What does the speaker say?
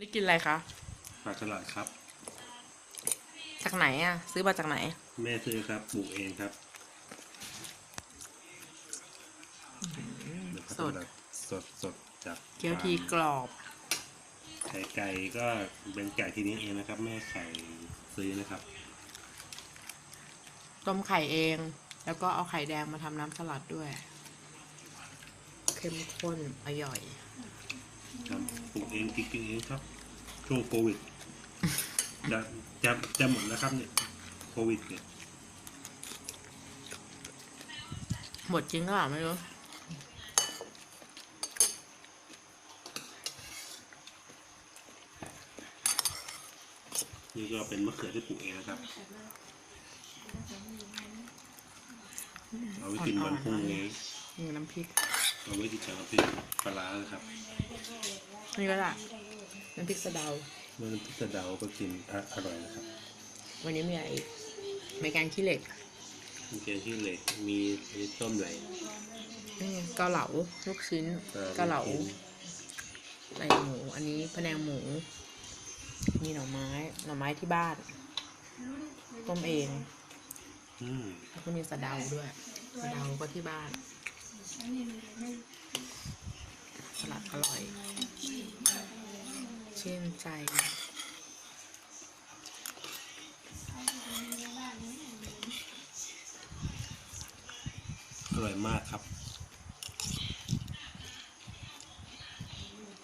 นี่กินอะไรคะปลาฉลาดครับ จากไหนอะ ซื้อมาจากไหน แม่ซื้อครับปลูกเองครับสดสดสดจากเกี๊ยวทีกรอบ ไข่ไก่ก็เป็นไก่ที่นี้เองนะครับ แม่ไข่ซื้อนะครับ ต้มไข่เอง แล้วก็เอาไข่แดงมาทำน้ำสลัดด้วย เข้มข้นอร่อย ครับปลูกเองกินเองครับช่วงโควิดจะจะจะหมดแล้วครับเนี่ยโควิดเนี่ยหมดจริงก็เปล่าไม่รู้นี่ก็เป็นมะเขือที่ปลูกเองนะครับ เอาไว้กินวันพรุ่งนี้นี่น้ำพริก เอาไว้กินกับน้ำพริกปลาร้านะครับนี่ก็ได้น้ำพริกสะเดา เมื่อน้ำพริกกระเดาก็กินอะอร่อยนะครับวันนี้มีอะไรอีกมีแกงขี้เหล็กมีแกงขี้เหล็กมีมีต้มไหลนี่เกาเหลาลูกชิ้นอ่เกาเหลาไหลหมู อันนี้พะแนงหมู มีหน่อไม้ หน่อไม้ที่บ้านต้มเองอืมแล้วก็มีสะเดาด้วยสะเดาก็ที่บ้าน สลัดอร่อย ชื่นใจอร่อยมากครับ